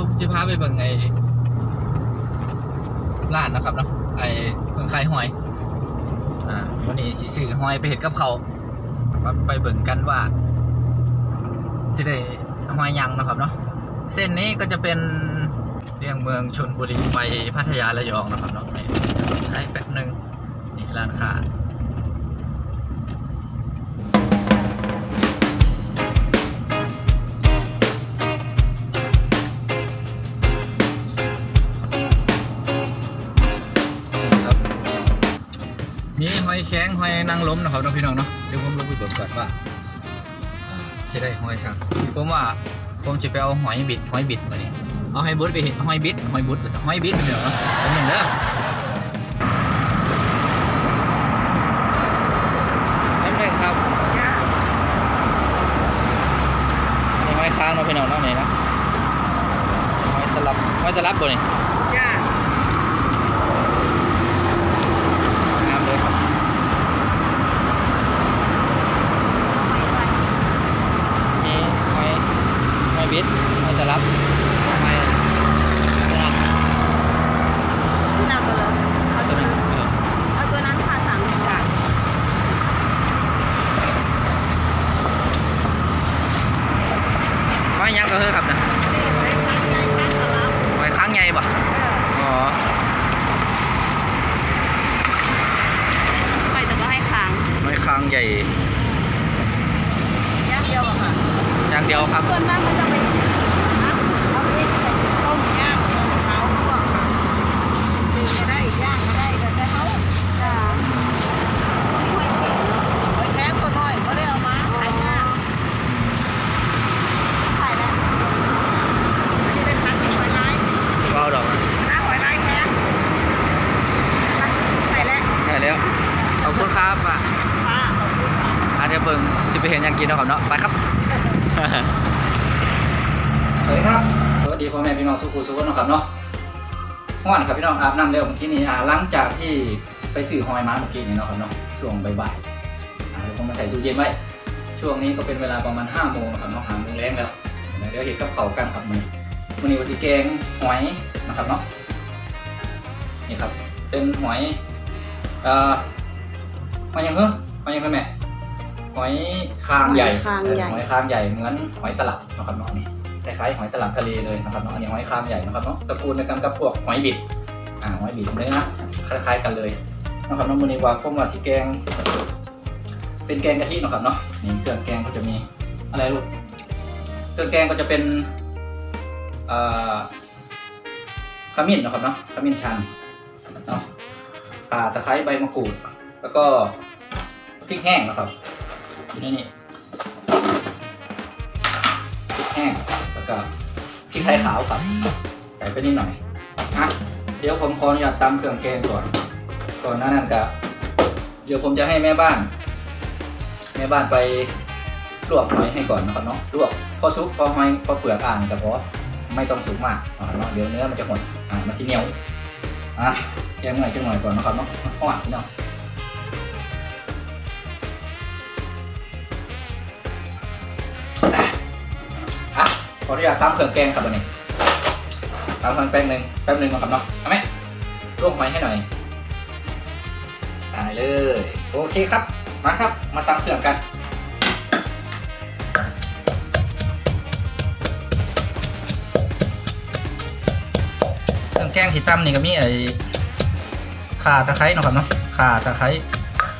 ผมจะพาไปเบิ่งไอ้ร้านนะครับเนาะไอ้เบิ่งขายหอย อ่าวันนี้สิซื้อหอยไปเห็ดกับเขาไปเบิ่งกันว่าสิได้หอยยังนะครับเนาะเส้นนี้ก็จะเป็นเรียงเมืองชนบุรีไปพัทยาระยองนะครับเนาะใช้แป๊บหนึ่งนี่ร้านค้า มีหอยแข็งหอยนางล้มนะครับน้องพี่น้องเนาะเดี๋ยวผมลงไปเบิกก่อนว่าอ่าจะได้หอยสักผมว่าผมจะไปเอาหอยบิดหอยบิดมาเนี่เอาหอยบุดไปเห็นหอยบิดหอยบุดไปสักหอยบิดเดี๋ยวเนาะเป็นอย่างเด้อแป๊บหนึงครับอันนี้หอยค้างเนาะพี่น้องเนาะนี่นะหอยตลับหอยตลับบ่นี่จ้า ใหญ่ย่างเดียวอะค่ะอย่างเดียวครับส่วนมากมันจะไปเอาไปใส่ต้มย่างต้มเขาพวกค่ะดื่มก็ได้ย่างก็ได้แต่แต่เขาจ้าหอยแครงตัวน้อยเขาได้เอามาขายย่างขายแล้วอันนี้เป็นพันธุ์หอยลาย ก็เอาดอกมา น้าหอยลายแครงใส่แล้ว ได้แล้วขอบคุณครับอะ ค่ะขอบคุณค่ะ อาจจะเบิ่งสิไปเห็นหยังกินเนาะครับเนาะไปครับ สวัสดีครับ สวัสดี พ่อแม่พี่น้องสุขุสุขนเนาะครับเนาะห้อนครับพี่น้องอาบน้ำเร็วเมื่อกี้นี้อ่าหลังจากที่ไปซื้อหอยมาเมื่อกี้นี้เนาะครับเนาะช่วงบ่ายๆอ่าเดี๋ยวผมมาใส่ตู้เย็นไว้ ช่วงนี้ก็เป็นเวลาประมาณ5โมงนะครับเนาะหาโมงแรงแล้วเดี๋ยวเห็นกับเขาวกันครับมื้อนี้วันนี้ว่าสิแกงหอยนะครับเนาะนี่ครับเป็นหอยเอ่อหอยยังเหรอหอยยังเหรอแม่หอยคางใหญ่หอยคางใหญ่เออหอยคางใหญ่เหมือนหอยตลับนะครับเนาะนี่ คล้ายๆหอยตลับทะเลเลยนะครับเนาะอันนี้หอยคางใหญ่นะครับเนาะตระกูลในกันกับพวกหอยบิดอ่าหอยบิดเนื้อคล้าย ๆ กันเลยนะครับน้องมือนี้ว่าพวกวาสีแกง เป็นแกงกะทินะครับเนาะนี่เครื่องแกงก็จะมีอะไรลูกเครื่องแกงก็จะเป็นขมิ้นนะครับเนาะขมิ้นชันเนาะข่าตะไคร้ใบมะกรูด แล้วก็พริกแห้งนะครับอยู่ในนี้ แห้งแล้วก็พริกไทยขาวครับ ใส่ไปนิดหน่อยอะเดี๋ยวผมขออนุญาตตำเครื่องแกงก่อน ก่อนหน้านั้นก็เดี๋ยวผมจะให้แม่บ้าน แม่บ้านไปลวกหอยให้ก่อนนะครับเนาะลวกพอซุปพอหอยพอเปลือกอ่านกับพอไม่ต้องสุกมากนะครับเนาะเดี๋ยวเนื้อมันจะหดอ่ามันจะเหนียวอะแกงหน่อยจังหน่อยก่อนนะครับเนาะข้าวหวานพี่น้องอะ ออนุญาตตามเครื่องแกงครับวันนี้ตามเครื่องแกงหนึ่งแป๊บหนึ่งนะครับเนาะเอาไหมลวกหอยให้หน่อยได้เลย โอเคครับ มาครับ มาตำเครื่องกันเครื่องแกงที่ตำนี่ก็มีไอ้ข่าตะไคร้นะครับเนาะข่าตะไคร้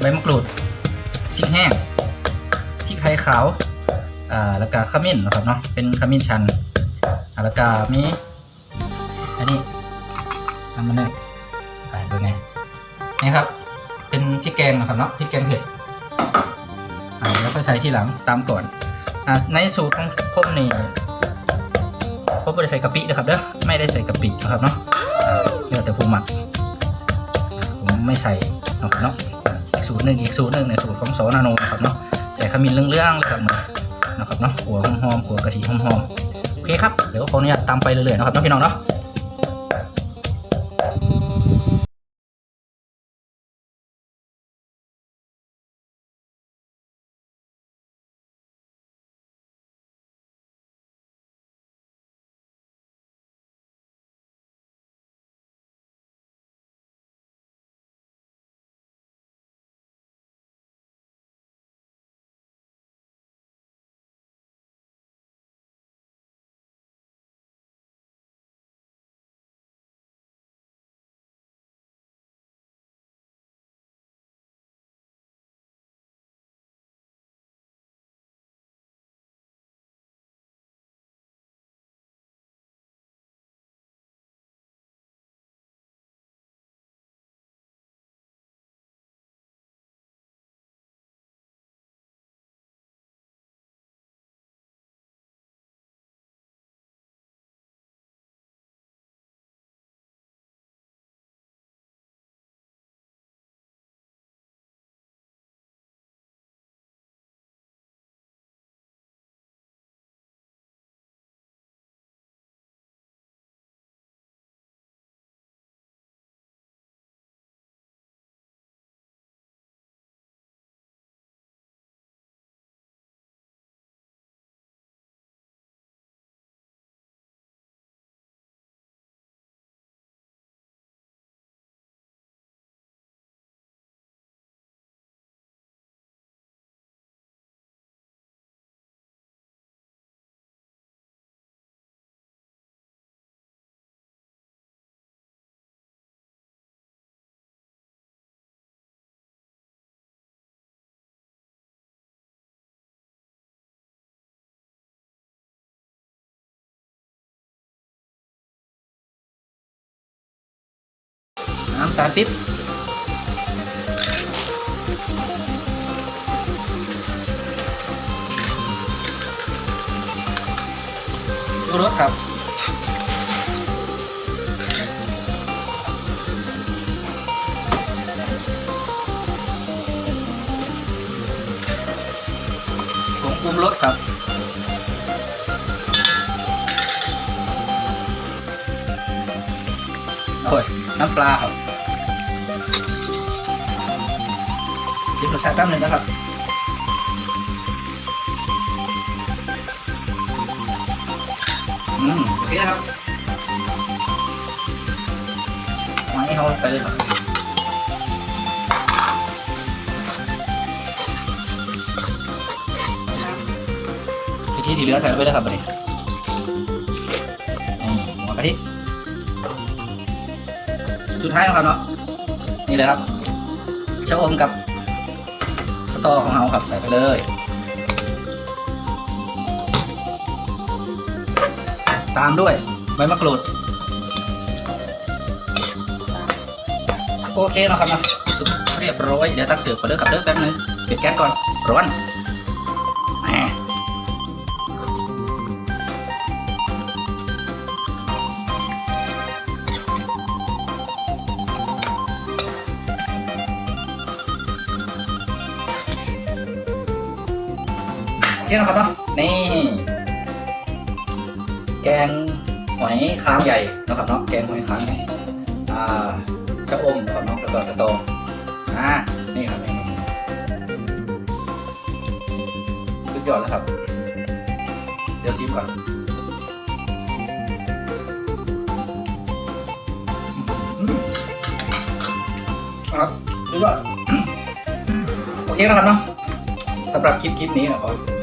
ใบมะกรูดพริกแห้งพริกไทยขาว อ่าแล้วก็ขมิ้นนะครับเนาะเป็นขมิ้นชันอ่าแล้วก็มีอันนี้ทำมันเลยไปดูไงนี่ครับ เป็นพริกแกงนะครับเนาะพริกแกงเผ็ดอ่าแล้วก็ใช้ทีหลังตามก่อนอ่าในสูตรของผมนี่ผมไม่ได้ใส่กะปินะครับเด้อไม่ได้ใส่กะปินะครับเนาะเดี๋ยวแต่ผู้หมักผมไม่ใส่นะครับเนาะอีกสูตรหนึ่งอีกสูตรหนึ่งในสูตรของโซนาโนนะครับเนาะใส่ขมิ้นเรื่องๆเลยครับมั นะครับเนาะหัวหอมๆหัวกะทิหอมๆโอเคครับเดี๋ยวขาเนี่ยตตามไปเรื่อยๆนะครับน้องพี่น้องเนาะ น้ำตาลปิ๊บชูรสครับผงปรุงรสครับโอ้ยน้ำปลาครับ ชิมรสชาติแป๊บนึงนะครับอืมโอเคนะครับวาให้เขาไปเลยครับพิธีที่เหลือใส่ไปเลยครับบัดนี้นี่หัวกะทิสุดท้ายแล้วครับเนาะนี่เลยครับชะอมกับ ตอของเราครับใส่ไปเลยตามด้วยใบมะกรูดโอเคแล้วครับนะเรียบร้อยเดี๋ยวตักเสิร์ฟไปเลยครับเด้อแป๊บนึงปิดแก๊สก่อนร้อน โอเคนะครับเนาะนี่ แกงหอยค้างใหญ่นะครับเนาะแกงหอยค้างใหญ่อ่าชะอมนะครับเนาะแล้วก็สตออ่านี่ครับนี่สุดยอดแล้วครับ เดี๋ยวชิมก่อนครับสุดยอดโอเคนะครับเนาะสำหรับคลิปคลิปนี้นะครับ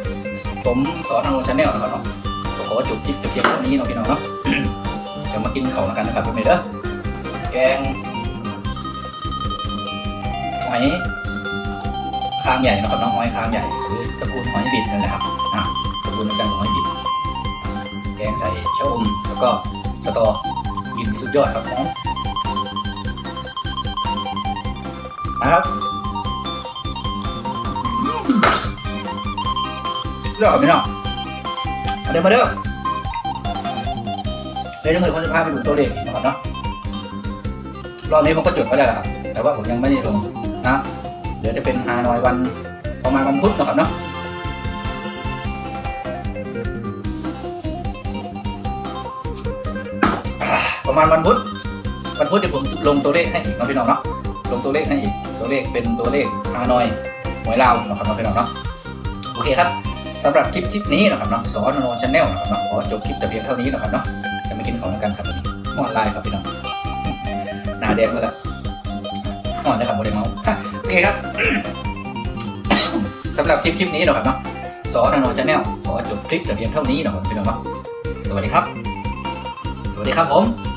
ผมสอนทางชาแนลนะครับเนาะก็ขอจบคลิปแต่เพียงเท่านี้เนาะพี่น้องเนาะเดี๋ยวมากินเขาแล้วกันนะครับเป็นไงเด้อแกงหอยคางใหญ่นะครับน้องหอยคางใหญ่หรือตระกูลหอยบิดนั่นแหละครับอะตระกูลเดียวกันกับหอยบิดแกงใส่ชะอมแล้วก็สตอกินสุดยอดครับน้องนะครับ เลือกกับพี่น้องเอาเดินมาเด้อเดี๋ยวจะมือผมจะพาไปดูตัวเลขอีกนะครับเนาะรอบนี้ผมก็จดไว้แล้วครับแต่ว่าผมยังไม่ได้ลงนะเดี๋ยวจะเป็นฮานอยวันประมาณวันพุธนะครับเนาะประมาณวันพุธวันพุธเดี๋ยวผมลงตัวเลขให้อีกนะพี่น้องเนาะลงตัวเลขให้อีกตัวเลขเป็นตัวเลขฮานอยหวยลาวนะครับพี่น้องเนาะโอเคครับ สำหรับคลิปคลิปนี้นะครับเนาะสอนโนชาแนลนะครับเนาะขอจบคลิปแต่เพียงเท่านี้นะครับเนาะจะมากินของกันครับวันนี้หอนไลน์ครับพี่น้องหน้าแดงแล้วล่ะหอนนะครับโมเดลเมาส์โอเคครับสำหรับคลิปคลิปนี้นะครับเนาะสอนโนชาแนลขอจบคลิปแต่เพียงเท่านี้นะครับพี่น้องเนาะสวัสดีครับ สวัสดีครับผม